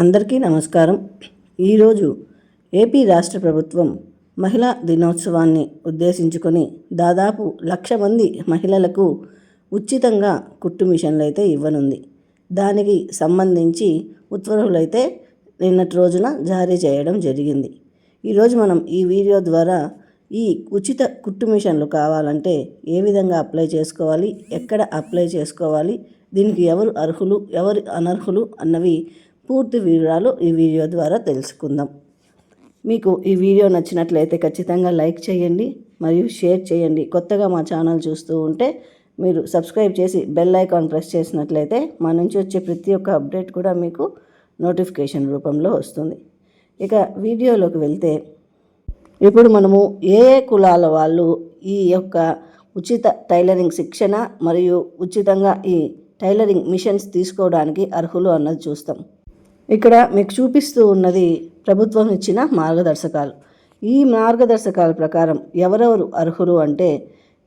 అందరికీ నమస్కారం. ఈరోజు ఏపీ రాష్ట్ర ప్రభుత్వం మహిళా దినోత్సవాన్ని ఉద్దేశించుకొని దాదాపు లక్ష మంది మహిళలకు ఉచితంగా కుట్టు మిషన్లు అయితే ఇవ్వనుంది. దానికి సంబంధించి ఉత్తర్వులైతే నిన్నటి రోజున జారీ చేయడం జరిగింది. ఈరోజు మనం ఈ వీడియో ద్వారా ఈ ఉచిత కుట్టు మిషన్లు కావాలంటే ఏ విధంగా అప్లై చేసుకోవాలి ఎక్కడ అప్లై చేసుకోవాలి దీనికి ఎవరు అర్హులు ఎవరు అనర్హులు అన్నవి పూర్తి వివరాలు ఈ వీడియో ద్వారా తెలుసుకుందాం. మీకు ఈ వీడియో నచ్చినట్లయితే ఖచ్చితంగా లైక్ చేయండి మరియు షేర్ చేయండి. కొత్తగా మా ఛానల్ చూస్తూ ఉంటే మీరు సబ్స్క్రైబ్ చేసి బెల్ ఐకాన్ ప్రెస్ చేసినట్లయితే మా నుంచి వచ్చే ప్రతి ఒక్క అప్డేట్ కూడా మీకు నోటిఫికేషన్ రూపంలో వస్తుంది. ఇక వీడియోలోకి వెళ్తే ఇప్పుడు మనము ఏ ఏ కులాల వాళ్ళు ఈ యొక్క ఉచిత టైలరింగ్ శిక్షణ మరియు ఉచితంగా ఈ టైలరింగ్ మిషన్స్ తీసుకోవడానికి అర్హులు అన్నది చూస్తాం. ఇక్కడ మీకు చూపిస్తూ ఉన్నది ప్రభుత్వం ఇచ్చిన మార్గదర్శకాలు. ఈ మార్గదర్శకాల ప్రకారం ఎవరెవరు అర్హులు అంటే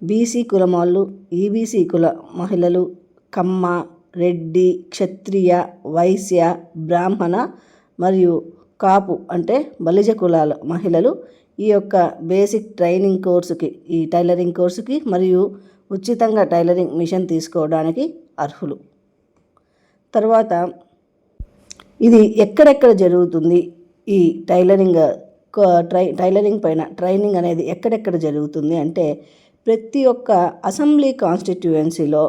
బీసీ కులం వాళ్ళు ఈబీసీ కుల మహిళలు కమ్మ రెడ్డి క్షత్రియ వైశ్య బ్రాహ్మణ మరియు కాపు అంటే బలిజ కులాల మహిళలు ఈ యొక్క బేసిక్ ట్రైనింగ్ కోర్సుకి ఈ టైలరింగ్ కోర్సుకి మరియు ఉచితంగా టైలరింగ్ మిషన్ తీసుకోవడానికి అర్హులు. తర్వాత ఇది ఎక్కడెక్కడ జరుగుతుంది? ఈ టైలరింగ్ ట్రై టైలరింగ్ పైన ట్రైనింగ్ అనేది ఎక్కడెక్కడ జరుగుతుంది అంటే ప్రతి ఒక్క అసెంబ్లీ కాన్స్టిట్యుయెన్సీలో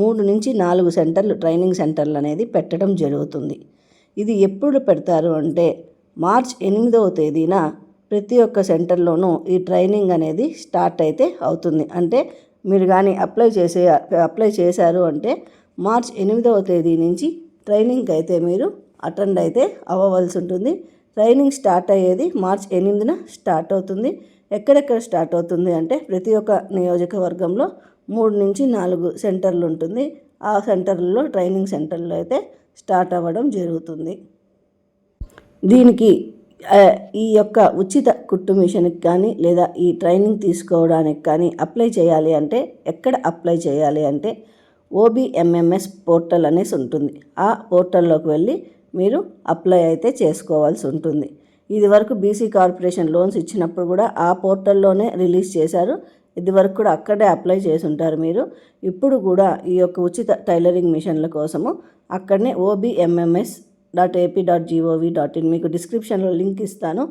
మూడు నుంచి నాలుగు సెంటర్లు ట్రైనింగ్ సెంటర్లు అనేది పెట్టడం జరుగుతుంది. ఇది ఎప్పుడు పెడతారు అంటే మార్చ్ ఎనిమిదవ తేదీన ప్రతి ఒక్క సెంటర్లోనూ ఈ ట్రైనింగ్ అనేది స్టార్ట్ అయితే అవుతుంది. అంటే మీరు కానీ అప్లై చేసే అప్లై చేశారు అంటే మార్చ్ ఎనిమిదవ తేదీ నుంచి ట్రైనింగ్కి అయితే మీరు అటెండ్ అయితే అవ్వవలసి ఉంటుంది. ట్రైనింగ్ స్టార్ట్ అయ్యేది మార్చ్ ఎనిమిదిన స్టార్ట్ అవుతుంది. ఎక్కడెక్కడ స్టార్ట్ అవుతుంది అంటే ప్రతి ఒక్క నియోజకవర్గంలో మూడు నుంచి నాలుగు సెంటర్లు ఉంటుంది. ఆ సెంటర్లలో ట్రైనింగ్ సెంటర్లో అయితే స్టార్ట్ అవ్వడం జరుగుతుంది. దీనికి ఈ యొక్క ఉచిత కుట్టు మిషన్కి కానీ లేదా ఈ ట్రైనింగ్ తీసుకోవడానికి కానీ అప్లై చేయాలి అంటే ఎక్కడ అప్లై చేయాలి అంటే ఓబిఎంఎంఎస్ పోర్టల్ అనేసి ఉంటుంది. ఆ పోర్టల్లోకి వెళ్ళి మీరు అప్లై అయితే చేసుకోవాల్సి ఉంటుంది. ఇది వరకు బీసీ కార్పొరేషన్ లోన్స్ ఇచ్చినప్పుడు కూడా ఆ పోర్టల్లోనే రిలీజ్ చేశారు. ఇది వరకు కూడా అక్కడే అప్లై చేసి ఉంటారు మీరు. ఇప్పుడు కూడా ఈ యొక్క ఉచిత టైలరింగ్ మిషన్ల కోసము అక్కడనే OBMMS dot AP dot GOV dot in మీకు డిస్క్రిప్షన్లో లింక్ ఇస్తాను.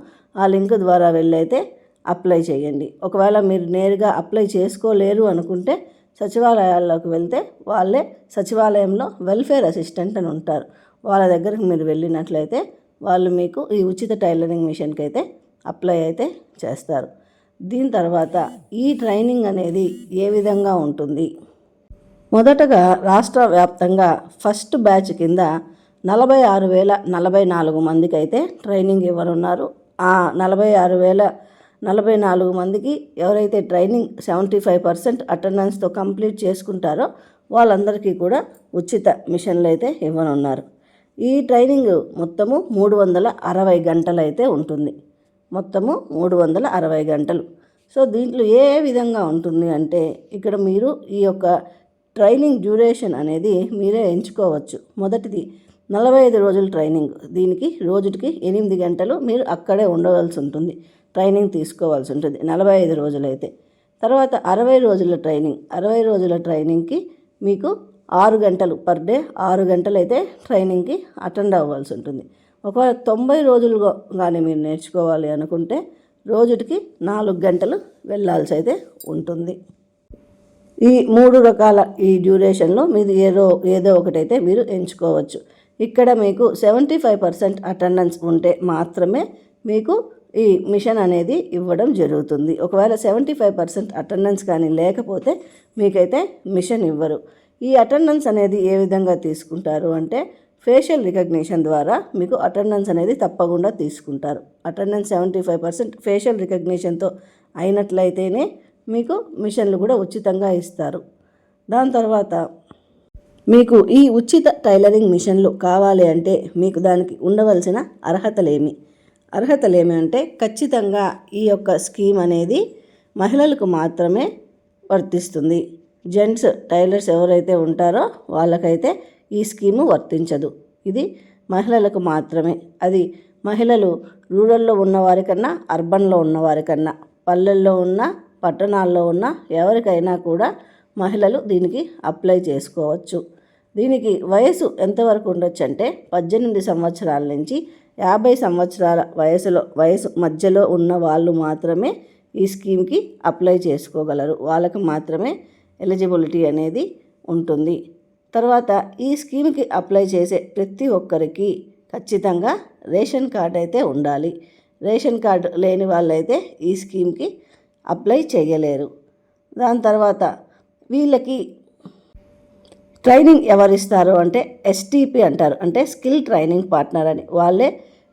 ఆ లింక్ ద్వారా వెళ్ళైతే అప్లై చేయండి. ఒకవేళ మీరు నేరుగా అప్లై చేసుకోలేరు అనుకుంటే సచివాలయాల్లోకి వెళ్తే వాళ్ళే సచివాలయంలో వెల్ఫేర్ అసిస్టెంట్ అని ఉంటారు. వాళ్ళ దగ్గరికి మీరు వెళ్ళినట్లయితే వాళ్ళు మీకు ఈ ఉచిత టైలరింగ్ మిషన్కి అయితే అప్లై అయితే చేస్తారు. దీని తర్వాత ఈ ట్రైనింగ్ అనేది ఏ విధంగా ఉంటుంది? మొదటగా రాష్ట్ర వ్యాప్తంగా ఫస్ట్ బ్యాచ్ కింద నలభై ఆరు వేల నలభై నాలుగు మందికి అయితే ట్రైనింగ్ ఇవ్వనున్నారు. ఆ నలభై ఆరు వేల నలభై నాలుగు మందికి ఎవరైతే ట్రైనింగ్ సెవెంటీ ఫైవ్ పర్సెంట్ అటెండెన్స్తో కంప్లీట్ చేసుకుంటారో వాళ్ళందరికీ కూడా ఉచిత మిషన్లు అయితే ఇవ్వనున్నారు. ఈ ట్రైనింగ్ మొత్తము మూడు వందల అరవై గంటలు అయితే ఉంటుంది. మొత్తము మూడు వందల అరవై గంటలు. సో దీంట్లో ఏ విధంగా ఉంటుంది అంటే ఇక్కడ మీరు ఈ యొక్క ట్రైనింగ్ డ్యూరేషన్ అనేది మీరే ఎంచుకోవచ్చు. మొదటిది నలభై ఐదు రోజుల ట్రైనింగ్. దీనికి రోజుకి ఎనిమిది గంటలు మీరు అక్కడే ఉండవలసి ఉంటుంది. ట్రైనింగ్ తీసుకోవాల్సి ఉంటుంది. నలభై ఐదు రోజులైతే. తర్వాత అరవై రోజుల ట్రైనింగ్. అరవై రోజుల ట్రైనింగ్కి మీకు ఆరు గంటలు పర్ డే ఆరు గంటలు అయితే ట్రైనింగ్కి అటెండ్ అవ్వాల్సి ఉంటుంది. ఒకవేళ తొంభై రోజులు కానీ మీరు నేర్చుకోవాలి అనుకుంటే రోజుకి నాలుగు గంటలు వెళ్ళాల్సి అయితే ఉంటుంది. ఈ మూడు రకాల ఈ డ్యూరేషన్లో మీరు ఏదో ఏదో ఒకటైతే మీరు ఎంచుకోవచ్చు. ఇక్కడ మీకు సెవెంటీ ఫైవ్ పర్సెంట్ అటెండెన్స్ ఉంటే మాత్రమే మీకు ఈ మిషన్ అనేది ఇవ్వడం జరుగుతుంది. ఒకవేళ సెవెంటీ ఫైవ్ పర్సెంట్ అటెండెన్స్ కానీ లేకపోతే మీకైతే మిషన్ ఇవ్వరు. ఈ అటెండెన్స్ అనేది ఏ విధంగా తీసుకుంటారు అంటే ఫేషియల్ రికగ్నిషన్ ద్వారా మీకు అటెండెన్స్ అనేది తప్పకుండా తీసుకుంటారు. Attendance seventy five percent facial రికగ్నిషన్తో అయినట్లయితేనే మీకు మిషన్లు కూడా ఉచితంగా ఇస్తారు. దాని తర్వాత మీకు ఈ ఉచిత టైలరింగ్ మిషన్లు కావాలి అంటే మీకు దానికి ఉండవలసిన అర్హతలేమి? అర్హతలేమి అంటే ఖచ్చితంగా ఈ యొక్క స్కీమ్ అనేది మహిళలకు మాత్రమే వర్తిస్తుంది. జెంట్స్ టైలర్స్ ఎవరైతే ఉంటారో వాళ్ళకైతే ఈ స్కీము వర్తించదు. ఇది మహిళలకు మాత్రమే. అది మహిళలు రూరల్లో ఉన్నవారికన్నా అర్బన్లో ఉన్నవారికన్నా పల్లెల్లో ఉన్న పట్టణాల్లో ఉన్న ఎవరికైనా కూడా మహిళలు దీనికి అప్లై చేసుకోవచ్చు. దీనికి వయసు ఎంతవరకు ఉండొచ్చు అంటే పద్దెనిమిది సంవత్సరాల నుంచి యాభై సంవత్సరాల వయసులో వయసు మధ్యలో ఉన్న వాళ్ళు మాత్రమే ఈ స్కీమ్కి అప్లై చేసుకోగలరు. వాళ్ళకి మాత్రమే ఎలిజిబిలిటీ అనేది ఉంటుంది. తర్వాత ఈ స్కీమ్కి అప్లై చేసే ప్రతి ఒక్కరికి ఖచ్చితంగా రేషన్ కార్డ్ అయితే ఉండాలి. రేషన్ కార్డు లేని వాళ్ళైతే ఈ స్కీమ్కి అప్లై చేయలేరు. దాని తర్వాత వీళ్ళకి ట్రైనింగ్ ఎవరిస్తారు అంటే ఎస్టీపీ అంటారు. అంటే స్కిల్ ట్రైనింగ్ పార్ట్నర్ అని. వాళ్ళే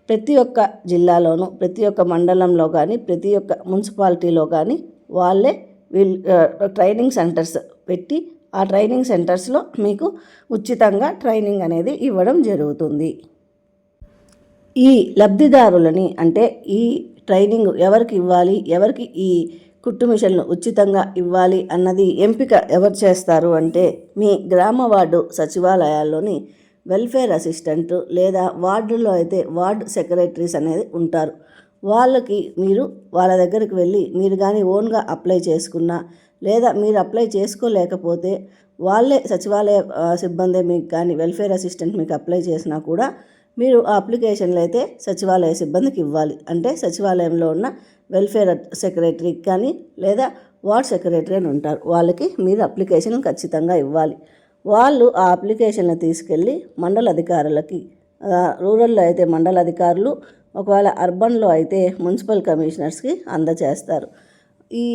ప్రతి ఒక్క జిల్లాలోనూ ప్రతి ఒక్క మండలంలో కానీ ప్రతి ఒక్క మున్సిపాలిటీలో కానీ వాళ్ళే వీళ్ళు ట్రైనింగ్ సెంటర్స్ పెట్టి ఆ ట్రైనింగ్ సెంటర్స్లో మీకు ఉచితంగా ట్రైనింగ్ అనేది ఇవ్వడం జరుగుతుంది. ఈ లబ్ధిదారులని అంటే ఈ ట్రైనింగ్ ఎవరికి ఇవ్వాలి ఎవరికి ఈ కుట్టు మిషన్లు ఉచితంగా ఇవ్వాలి అన్నది ఎంపిక ఎవరు చేస్తారు అంటే మీ గ్రామ వార్డు సచివాలయాల్లోని వెల్ఫేర్ అసిస్టెంట్ లేదా వార్డులో అయితే వార్డు సెక్రటరీస్ అనేది ఉంటారు. వాళ్ళకి మీరు వాళ్ళ దగ్గరికి వెళ్ళి మీరు కానీ ఓన్గా అప్లై చేసుకున్నా లేదా మీరు అప్లై చేసుకోలేకపోతే వాళ్ళే సచివాలయ సిబ్బంది మీకు కానీ వెల్ఫేర్ అసిస్టెంట్ మీకు అప్లై చేసినా కూడా మీరు ఆ అప్లికేషన్లు అయితే సచివాలయ సిబ్బందికి ఇవ్వాలి. అంటే సచివాలయంలో ఉన్న వెల్ఫేర్ సెక్రటరీకి కానీ లేదా వార్డ్ సెక్రటరీ అని ఉంటారు. వాళ్ళకి మీరు అప్లికేషన్ ఖచ్చితంగా ఇవ్వాలి. వాళ్ళు ఆ అప్లికేషన్లు తీసుకెళ్ళి మండల అధికారులకి రూరల్లో అయితే మండల అధికారులు ఒకవేళ అర్బన్లో అయితే మున్సిపల్ కమిషనర్స్కి అందజేస్తారు. ఈ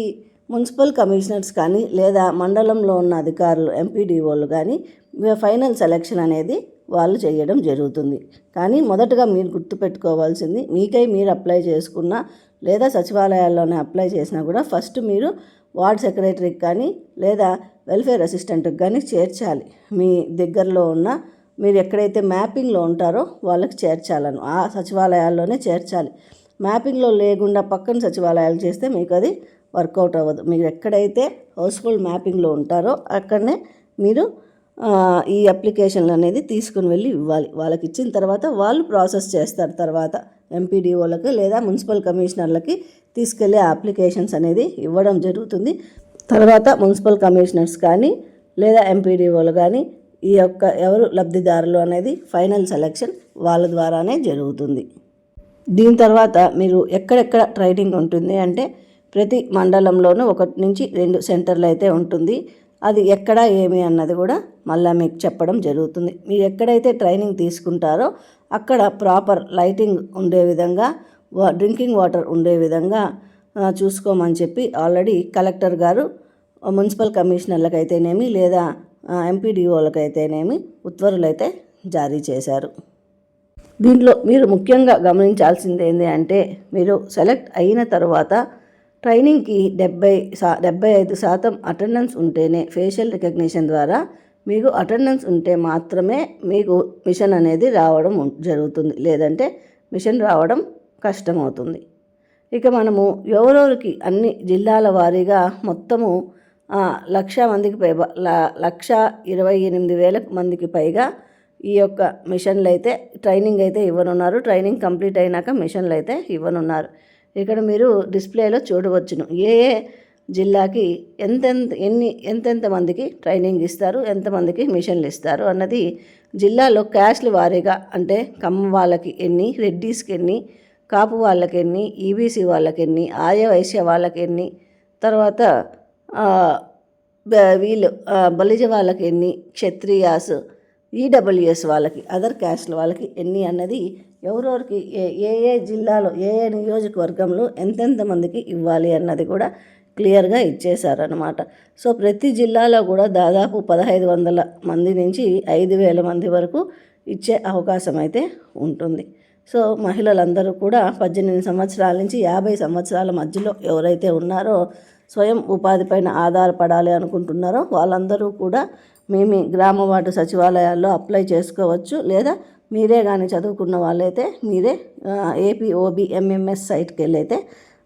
మున్సిపల్ కమిషనర్స్ కానీ లేదా మండలంలో ఉన్న అధికారులు ఎంపీడీఓలు కానీ ఫైనల్ సెలక్షన్ అనేది వాళ్ళు చేయడం జరుగుతుంది. కానీ మొదటగా మీరు గుర్తుపెట్టుకోవాల్సింది మీకై మీరు అప్లై చేసుకున్నా లేదా సచివాలయాల్లోనే అప్లై చేసినా కూడా ఫస్ట్ మీరు వార్డ్ సెక్రటరీకి కానీ లేదా వెల్ఫేర్ అసిస్టెంట్కి కానీ చేర్చాలి. మీ దగ్గరలో ఉన్న మీరు ఎక్కడైతే మ్యాపింగ్లో ఉంటారో వాళ్ళకి చేర్చాలను. ఆ సచివాలయాల్లోనే చేర్చాలి. మ్యాపింగ్లో లేకుండా పక్కన సచివాలయాలు చేస్తే మీకు అది వర్కౌట్ అవ్వదు. మీరు ఎక్కడైతే హౌస్ఫుల్ మ్యాపింగ్లో ఉంటారో అక్కడనే మీరు ఈ అప్లికేషన్లు అనేది తీసుకుని వెళ్ళి ఇవ్వాలి. వాళ్ళకి ఇచ్చిన తర్వాత వాళ్ళు ప్రాసెస్ చేస్తారు. తర్వాత ఎంపీడీఓలకి లేదా మున్సిపల్ కమిషనర్లకి తీసుకెళ్ళి ఆ అప్లికేషన్స్ అనేది ఇవ్వడం జరుగుతుంది. తర్వాత మున్సిపల్ కమిషనర్స్ కానీ లేదా ఎంపీడీఓలు కానీ ఈ యొక్క ఎవరు లబ్ధిదారులు అనేది ఫైనల్ సెలెక్షన్ వాళ్ళ ద్వారానే జరుగుతుంది. దీని తర్వాత మీరు ఎక్కడెక్కడ ట్రైనింగ్ ఉంటుంది అంటే ప్రతి మండలంలోనూ ఒకటి నుంచి రెండు సెంటర్లు అయితే ఉంటుంది. అది ఎక్కడ ఏమి అన్నది కూడా మళ్ళీ మీకు చెప్పడం జరుగుతుంది. మీరు ఎక్కడైతే ట్రైనింగ్ తీసుకుంటారో అక్కడ ప్రాపర్ లైటింగ్ ఉండే విధంగా వా డ్రింకింగ్ వాటర్ ఉండే విధంగా చూసుకోమని చెప్పి ఆల్రెడీ కలెక్టర్ గారు మున్సిపల్ కమిషనర్లకు అయితేనేమి లేదా ఎంపీడీఓలకు అయితేనేమి ఉత్తర్వులు అయితే జారీ చేశారు. దీంట్లో మీరు ముఖ్యంగా గమనించాల్సింది ఏంటి అంటే మీరు సెలెక్ట్ అయిన తర్వాత ట్రైనింగ్కి డెబ్బై సా డెబ్బై ఐదు శాతం అటెండెన్స్ ఉంటేనే ఫేషియల్ రికగ్నిషన్ ద్వారా మీకు అటెండెన్స్ ఉంటే మాత్రమే మీకు మిషన్ అనేది రావడం జరుగుతుంది. లేదంటే మిషన్ రావడం కష్టమవుతుంది. ఇక మనము ఎవరెవరికి అన్ని జిల్లాల వారీగా మొత్తము లక్ష మందికి పై లక్ష ఇరవై ఎనిమిది వేల మందికి పైగా ఈ యొక్క మిషన్లు అయితే ట్రైనింగ్ అయితే ఇవ్వనున్నారు. ట్రైనింగ్ కంప్లీట్ అయినాక మిషన్లు అయితే ఇవ్వనున్నారు. ఇక్కడ మీరు డిస్ప్లేలో చూడవచ్చును. ఏ ఏ జిల్లాకి ఎంతెంత ఎన్ని ఎంతెంత మందికి ట్రైనింగ్ ఇస్తారు ఎంతమందికి మిషన్లు ఇస్తారు అన్నది జిల్లాలో క్యాస్ట్ల వారీగా అంటే కమ్మ వాళ్ళకి ఎన్ని రెడ్డీస్కి ఎన్ని కాపు వాళ్ళకి ఎన్ని ఈబీసీ వాళ్ళకి ఎన్ని ఆర్య వైశ్య వాళ్ళకి ఎన్ని తర్వాత వీళ్ళు బలిజ వాళ్ళకి ఎన్ని క్షత్రియాస్ ఈడబ్ల్యూఎస్ వాళ్ళకి అదర్ క్యాస్ట్ల వాళ్ళకి ఎన్ని అన్నది ఎవరెవరికి ఏ ఏ ఏ జిల్లాలో ఏ ఏ నియోజకవర్గంలో ఎంతెంత మందికి ఇవ్వాలి అన్నది కూడా క్లియర్గా ఇచ్చేశారనమాట సో ప్రతి జిల్లాలో కూడా దాదాపు పదహైదు వందల మంది నుంచి ఐదు వేల మంది వరకు ఇచ్చే అవకాశం అయితే ఉంటుంది. సో మహిళలందరూ కూడా పద్దెనిమిది సంవత్సరాల నుంచి యాభై సంవత్సరాల మధ్యలో ఎవరైతే ఉన్నారో స్వయం ఉపాధి పైన ఆధారపడాలి అనుకుంటున్నారో వాళ్ళందరూ కూడా మేము గ్రామ వార్డు సచివాలయాల్లో అప్లై చేసుకోవచ్చు. లేదా మీరే కానీ చదువుకున్న వాళ్ళైతే మీరే ఏపీఓబి ఎంఎంఎస్ సైట్కి వెళ్ళైతే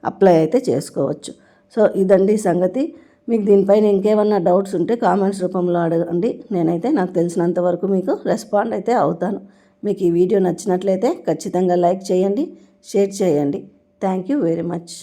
అప్లై అయితే చేసుకోవచ్చు. సో ఇదండి సంగతి. మీకు దీనిపైన ఇంకేమన్నా డౌట్స్ ఉంటే కామెంట్స్ రూపంలో అడగండి. నేనైతే నాకు తెలిసినంత వరకు మీకు రెస్పాండ్ అయితే అవుతాను. మీకు ఈ వీడియో నచ్చినట్లయితే ఖచ్చితంగా లైక్ చేయండి షేర్ చేయండి. Thank you very much.